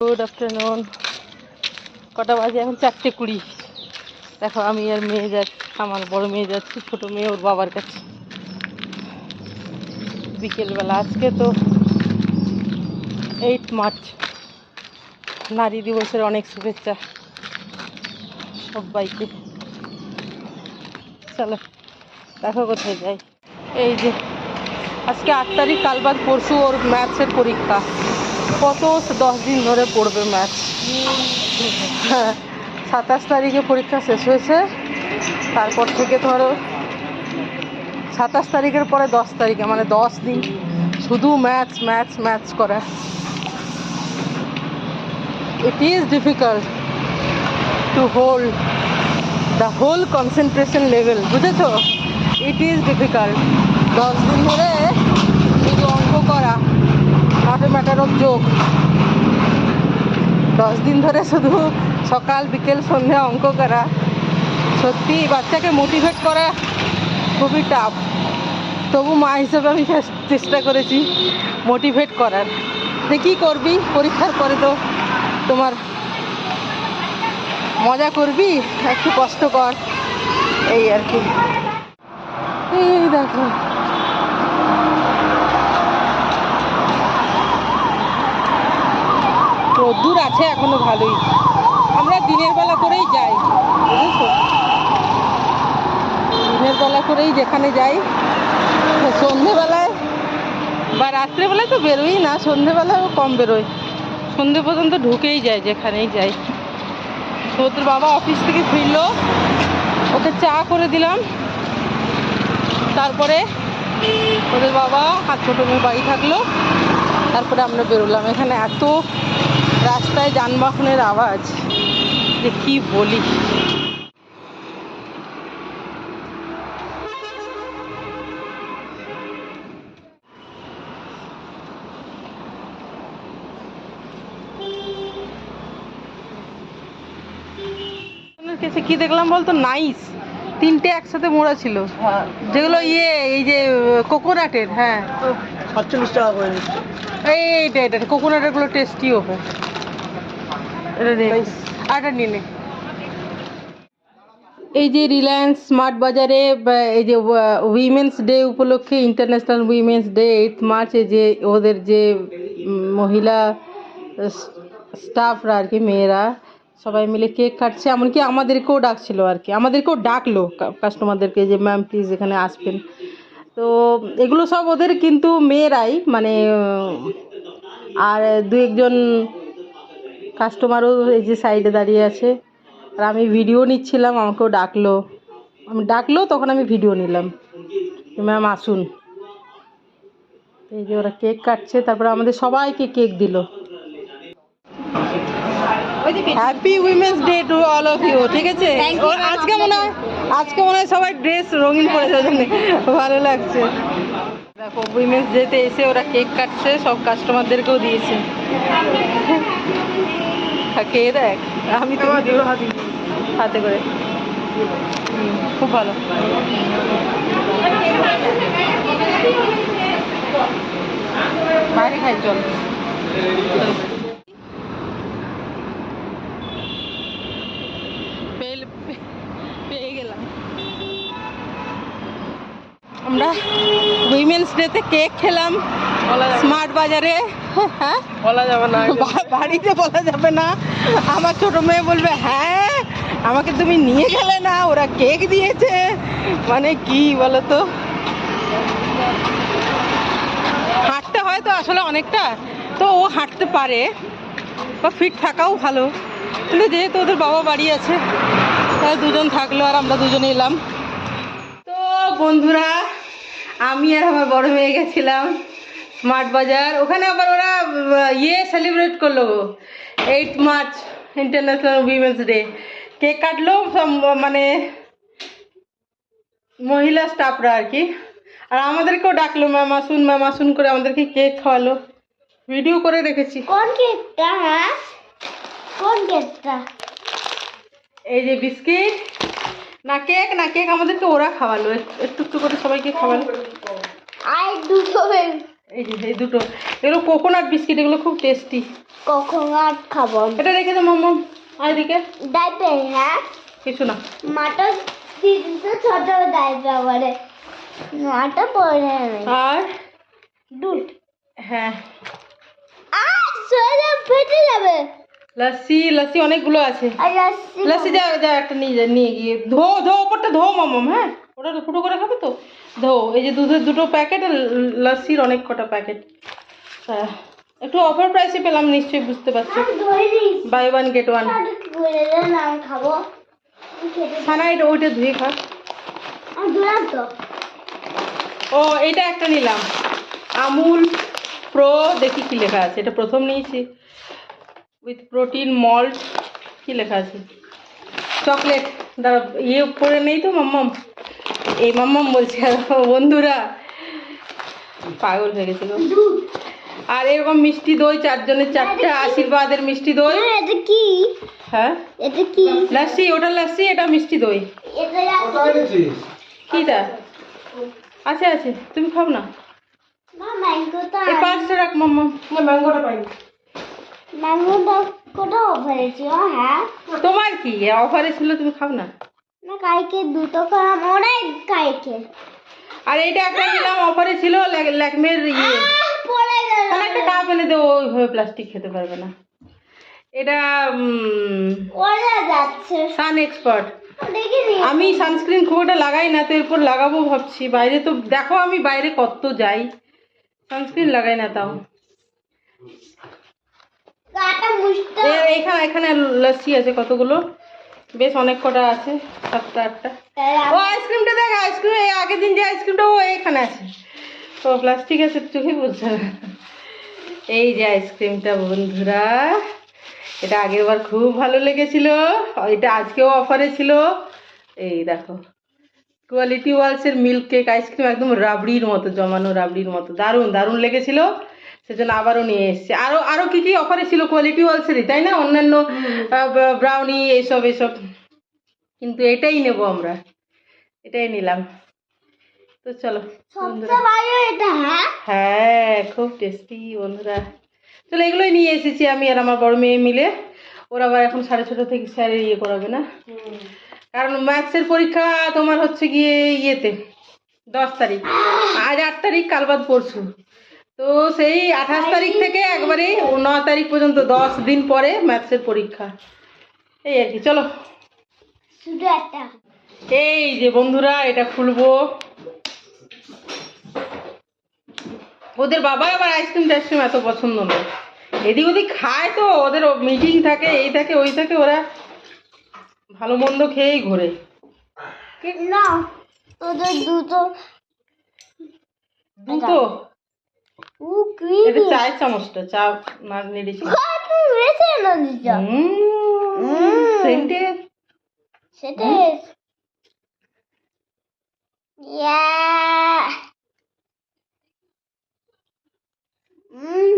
Good afternoon কটা বাজে? এখন চারটে কুড়ি। দেখো, আমি আর মেয়ে যাচ্ছি, আমার বড় মেয়ে যাচ্ছি, ছোট মেয়ে ওর বাবার কাছে। বিকেলবেলা, আজকে তো এইট মার্চ নারী দিবসের অনেক শুভেচ্ছা সবাইকে। চলো, দেখো কোথায় যাই। এই যে, আজকে আট তারিখ কাল বাদ পরশু ওর ম্যাথসের পরীক্ষা। কত দশ দিন ধরে পড়বে ম্যাথ হ্যাঁ সাতাশ তারিখে পরীক্ষা শেষ হয়েছে। তারপর থেকে ধরো সাতাশ তারিখের পরে দশ তারিখে মানে দশ দিন শুধু ম্যাথস ম্যাথস ম্যাথস করা। It is difficult to hold the whole concentration level বুঝেছ? ইট ইজ ডিফিকাল্ট দশ দিন ধরে শুধু অঙ্ক করা। ম্যাটার অফ যোগ দশ দিন ধরে শুধু সকাল, বিকেল, সন্ধ্যা অঙ্ক করা। সত্যি বাচ্চাকে মোটিভেট করা খুবই টাফ তবু মা হিসেবে আমি চেষ্টা করেছি মোটিভেট করার। যে কী করবি? পরীক্ষার পরে তো তোমার মজা করবি? একটু কষ্ট কর। এই আর কি। এই দেখো। রোদ্দুর আছে, এখনও ভালোই। আমরা দিনের বেলা করেই যাই, বুঝেছ? দিনের বেলা করেই যেখানে যাই, সন্ধেবেলায় বা রাত্রেবেলায় তো বেরোই না সন্ধেবেলায়ও কম বেরোয়। সন্ধে পর্যন্ত ঢুকেই যায়, যেখানেই যাই। তো ওদের বাবা অফিস থেকে ফিরলো, ওকে চা করে দিলাম। তারপরে ওদের বাবা আর ছোটো মেয়ে বাড়ি থাকল। তারপরে আমরা বেরোলাম। এখানে এত রাস্তায় যানবাহনের আওয়াজ। যে কি বলি। কি দেখলাম বলতো? নাইস। তিনটে একসাথে মোড়া ছিল। হ্যাঁ। যেগুলো ইয়ে এই যে কোকোনাটের হ্যাঁ। সাতচল্লিশ টাকা করে এই এইটা এটা কোকোনাটেরগুলো টেস্টিও হয়। নিয়ে এই যে রিলায়েন্স স্মার্ট বাজারে এই যে উইমেন্স ডে উপলক্ষে ইন্টারন্যাশনাল উইমেন্স ডে এইট মার্চে যে ওদের যে মহিলা স্টাফরা আর কি মেয়েরা সবাই মিলে কেক কাটছে। এমনকি আমাদেরকেও ডাকছিল আর কি। আমাদেরকেও ডাকলো কাস্টমারদেরকে যে ম্যাম প্লিজ এখানে আসবেন। তো এগুলো সব ওদের কিন্তু মেয়েরাই মানে আর দু একজন কাস্টমারও এই যে সাইডে দাঁড়িয়ে আছে। আর আমি ভিডিও নিচ্ছিলাম আমাকেও ডাকলো। আমি ডাকলো তখন আমি ভিডিও নিলাম। ম্যাম আসুন। এই যে ওরা কেক কাটছে তারপরে আমাদের সবাইকে কেক দিল। Happy women's day to all of you ঠিক আছে? আজকে মনে হয় আজকে মনে হয় সবাই ড্রেস রঙিন পরেছে ওই ভালো লাগছে। দেখো উইমেন্স ডেতে এসে ওরা কেক কাটছে সব কাস্টমারদেরকেও দিয়েছে। কে দেখ। আমি তো হাতে করে। খুব ভালো। বাইরে খাই চল। পেয়ে গেলাম। আমরা উইমেন্স ডেতে কেক খেলাম। স্মার্ট বাজারে। হ্যাঁ? বলা যাবে না বাড়িতে বলা যাবে না। আমার ছোট মেয়ে বলবে হ্যাঁ আমাকে তুমি নিয়ে গেলে না ওরা কেক দিয়েছে। মানে কি বলো তো হাঁটতে হয় তো আসলে অনেকটা। তো ও হাঁটতে পারে। বা ফিট থাকাও ভালো। কিন্তু যেহেতু ওদের বাবা বাড়ি আছে তারা দুজন থাকল আর আমরা দুজনে এলাম। তো বন্ধুরা আমি আর আমার বড় মেয়ে গেছিলাম স্মার্ট বাজার। ওখানে আবার ওরা ইয়ে সেলিব্রেট করল eight march international women's day cake কাটলো মানে মহিলা স্টাফরা আর কি। আর আমাদেরকেও ডাকলো ম্যাম আসুন ম্যাম আসুন করে আমাদেরকে কেক খাওয়ালো। ভিডিও করে রেখেছি। কোন কেকটা হ্যাঁ? কোন কেকটা? এই যে বিস্কিট না কেক না কেক আমাদেরকে ওরা খাওয়ালো। একটু একটু করে সবাইকে খাওয়ালো। আর দুটো এই যে এই দুটো। এগুলো কোকোনাট বিস্কিট এগুলো খুব টেস্টি কোকোনাট খাব। এটা রেখে দে মাম্মাম এদিকে? ডাইপের হ্যাঁ? কিছু না। মাটা তিনটে ছোট ডাইপের বলে মাটা পরে আর? দুধ। হ্যাঁ। আর সোজা ফেটে যাবে। লস্যি লস্যি অনেকগুলো আছে। লস্যি যা যা একটা নিয়ে যা নিয়ে গিয়ে। ধো ধো ওপরটা ধো মামাম হ্যাঁ? ওটা ফুটো করে খাবে তো? ধো এই যে দুধের দুটো প্যাকেট আর লস্যির অনেক কটা প্যাকেট। হ্যাঁ একটু অফার প্রাইসে পেলাম নিশ্চয়ই বুঝতে পারছ। বাই ওয়ান গেট ওয়ান আমি এটা ওইটা ধুয়ে খা। ও এটা একটা নিলাম। আমুল প্রো দেখি কি লেখা আছে এটা প্রথম নিয়েছি। উইথ প্রোটিন মল্ট কি লেখা আছে? চকলেট। দাঁড়া ইয়ে পরে নেই তো মাম্মাম? এই মাম্মাম বলছে আর বন্ধুরা পাগল হয়ে গেছে গো দুধ আর এরকম মিষ্টি দই চারজনের চারটে আশীর্বাদের মিষ্টি দই। হ্যাঁ, এটা কি? হ্যাঁ? এটা কি? লাস্সি ওটা লাস্সি এটা মিষ্টি দই। কিটা আছে আছে তুমি খাও না। না ম্যাঙ্গোটা এই পাঁচটা রাখ মাম্মা ম্যাঙ্গোটা পাইনি ম্যাঙ্গোটা কোথাও হয়েছে হ্যাঁ তোমার কি? অফারে ছিল তুমি খাও না। না কাইকে দুটো খারাপ ওরাই কাইকে আর এইটা একটা নিলাম অফারে ছিল ল্যাক- ল্যাকমের ইয়ে। তাহলে একটা কাপ এনে দেবো ওইভাবে প্লাস্টিক খেতে পারবে না। এটা ওরা যাচ্ছে। সান এক্সপার্ট আমি সানস্ক্রিন খুব একটা লাগাই না তো এরপর লাগাবো ভাবছি। বাইরে তো দেখো আমি বাইরে কত যাই। সানস্ক্রিন লাগাই না তাও গাটা এখানে এখানে লস্যি আছে কতগুলো? বেশ অনেক কটা আছে, সাতটা, আটটা। ও, আইসক্রিমটা দেখ, আইসক্রিম, এই আগের দিন যে আইসক্রিমটা, ও এখানে আছে। ও প্লাস্টিক আছে চোখে বুঝছে না। এই যে আইসক্রিমটা বন্ধুরা, এটা আগের বার খুব ভালো লেগেছিল, এটা আজকেও অফারে ছিল। এই দেখো কোয়ালিটি ওয়ালসের মিল্ক কেক আইসক্রিম একদম রাবড়ির মতো, জমানো রাবড়ির মতো, দারুণ দারুণ লেগেছিল। সেজন্য আবারও নিয়ে এসেছি। আরও আরও কী কী অফারে ছিল কোয়ালিটি ওয়ালসেরই তাই না? অন্যান্য ব্রাউনি এইসব এইসব। কিন্তু এটাই নেব আমরা। এটাই নিলাম। তো চলো হ্যাঁ? হ্যাঁ খুব টেস্টি বন্ধুরা। চলো এগুলোই নিয়ে এসেছি আমি আর আমার বড় মেয়ে মিলে। ওরা আবার এখন সাড়ে ছোটো থেকে স্যারের ইয়ে করাবে না? কারণ ম্যাথসের পরীক্ষা তোমার হচ্ছে গিয়ে ইয়েতে দশ তারিখ। আজ আট তারিখ কাল বাদ পরশু। তো সেই আঠাশ তারিখ থেকে একবারে ন তারিখ পর্যন্ত দশ দিন পরে ম্যাথসের পরীক্ষা। এই আর কি চলো। এই যে বন্ধুরা এটা খুলবো। ওদের বাবা আবার আইসক্রিম টাইসক্রিম এত পছন্দ নয় এদিক ওদিক খায় তো ওদের মিটিং থাকে এই থাকে ওই থাকে ওরা ভালো মন্দ খেয়েই ঘোরে। না তোদের দুটো দুটো? উ কি এটা চায়ের চামচটা চা না নেড়েছি তুমি বেশি এনে দিচ্ছ সেন্টেড সেটা ইয়া হুম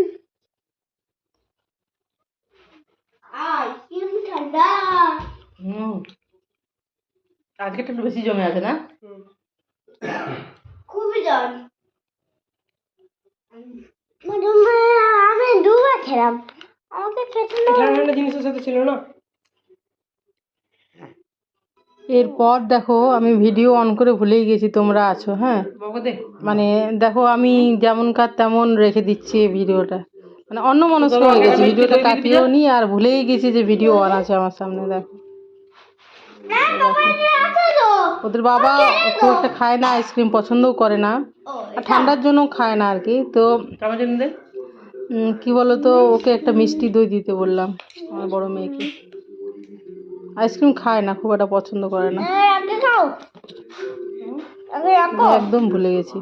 আইসক্রিম ঠান্ডা হুম আজকেটা একটু বেশি জমে আছে না খুবই জন আমি দুবার খেলাম আমাকে খেতে ঠান্ডা জিনিসের সাথে ছিল না এরপর দেখো আমি ভিডিও অন করে ভুলেই গেছি তোমরা আছো হ্যাঁ? মানে দেখো আমি যেমন কার তেমন রেখে দিচ্ছি ভিডিওটা মানে অন্য মনস্ক হয়ে গেছি ভিডিওটা কাটিয়েও নি আর ভুলেই গেছি যে ভিডিও অন আছে আমার সামনে দেখো। ওদের বাবা খুব একটা খায় না আইসক্রিম পছন্দও করে না। আর ঠান্ডার জন্য খায় না আর কি। তো কি বলো তো ওকে একটা মিষ্টি দই দিতে বললাম আমার বড় মেয়েকে। আইসক্রিম খায় না খুব একটা পছন্দ করে না। হ্যাঁ, একদম ভুলে গেছি।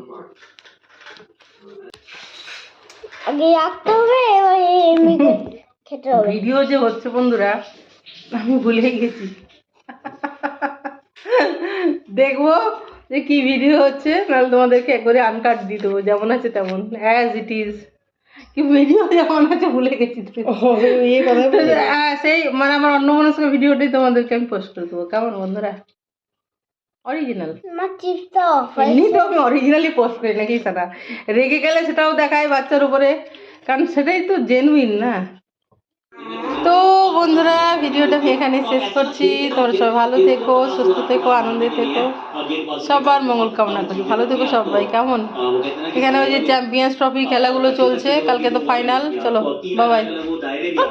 আগে রাখতে হবে খেতে হবে। ভিডিও যে হচ্ছে বন্ধুরা আমি ভুলে গেছি। দেখব যে কি ভিডিও হচ্ছে নাহলে তোমাদেরকে একবারে আনকাট দিয়ে দেবো যেমন আছে তেমন অ্যাজ ইট ইজ কি ভিডিও যেমন আছে ভুলে গেছি হ্যাঁ সেই মানে আমার অন্য মনস্ক ভিডিওটাই তোমাদেরকে আমি পোস্ট করে দেবো। কেমন বন্ধুরা? অরিজিনাল এমনি তো আমি অরিজিনালি পোস্ট করি নাকি সাদা রেগে গেলে সেটাও দেখায় বাচ্চার উপরে। কারণ সেটাই তো জেনুইন না। ভিডিওটা আমি এখানে শেষ করছি। তোমরা সবাই ভালো থেকো, সুস্থ থেকো, আনন্দে থেকো। সবার মঙ্গল কামনা করি। ভালো থেকো সবাই, কেমন? এখানে ওই যে চ্যাম্পিয়ন্স ট্রফি খেলাগুলো চলছে, কালকে তো ফাইনাল চলো বাবাই